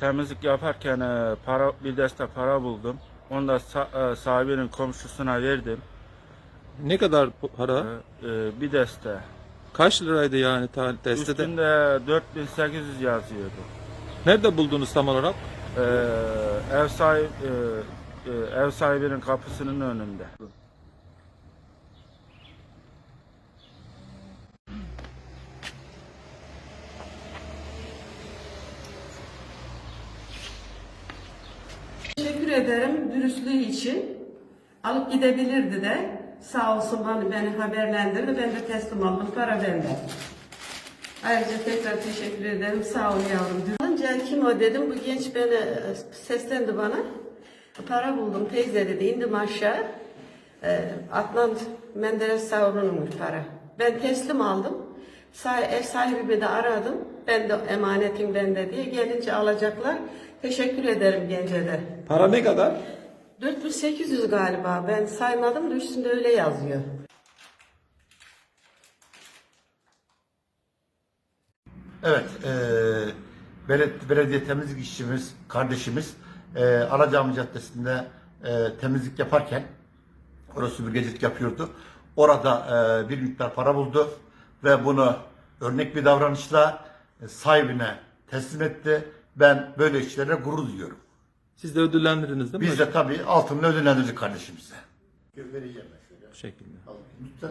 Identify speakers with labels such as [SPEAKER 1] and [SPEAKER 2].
[SPEAKER 1] temizlik yaparken e, para bir deste para buldum. Onu da sa- e, sahibinin komşusuna verdim.
[SPEAKER 2] Ne kadar para?
[SPEAKER 1] E, e, bir deste.
[SPEAKER 2] Kaç liraydı yani ta- destede?
[SPEAKER 1] Üstünde 4800 yazıyordu.
[SPEAKER 2] Nerede buldunuz tam olarak?
[SPEAKER 1] E, ev sahibi e, e, ev sahibinin kapısının önünde.
[SPEAKER 3] Teşekkür ederim dürüstlüğü için. Alıp gidebilirdi de. Sağ olsun bana beni haberlendirdi. Ben de teslim aldım. Para bende. Ayrıca tekrar teşekkür ederim. Sağ ol yavrum. Önce kim o dedim. Bu genç beni e, seslendi bana. Para buldum teyze dedi. İndim aşağı. E, Adnan Menderes Savrunu'nun para. Ben teslim aldım. Ev sahibimi de aradım. Ben de emanetim bende diye. Gelince alacaklar. Teşekkür ederim gence de.
[SPEAKER 2] Para ne kadar?
[SPEAKER 3] 4800 galiba. Ben saymadım da üstünde öyle yazıyor.
[SPEAKER 4] Evet, e, belediye, belediye temizlik işçimiz, kardeşimiz e, Aracami Caddesi'nde e, temizlik yaparken, orası süpürgecilik yapıyordu. Orada e, bir miktar para buldu ve bunu örnek bir davranışla e, sahibine teslim etti. Ben böyle işlere gurur duyuyorum.
[SPEAKER 2] Siz de ödüllendirdiniz değil mi?
[SPEAKER 4] Biz de tabii altınla ödüllendirdik kardeşimize. Vereceğim ben şöyle.
[SPEAKER 2] Bu şekilde.
[SPEAKER 4] Al, Lütfen.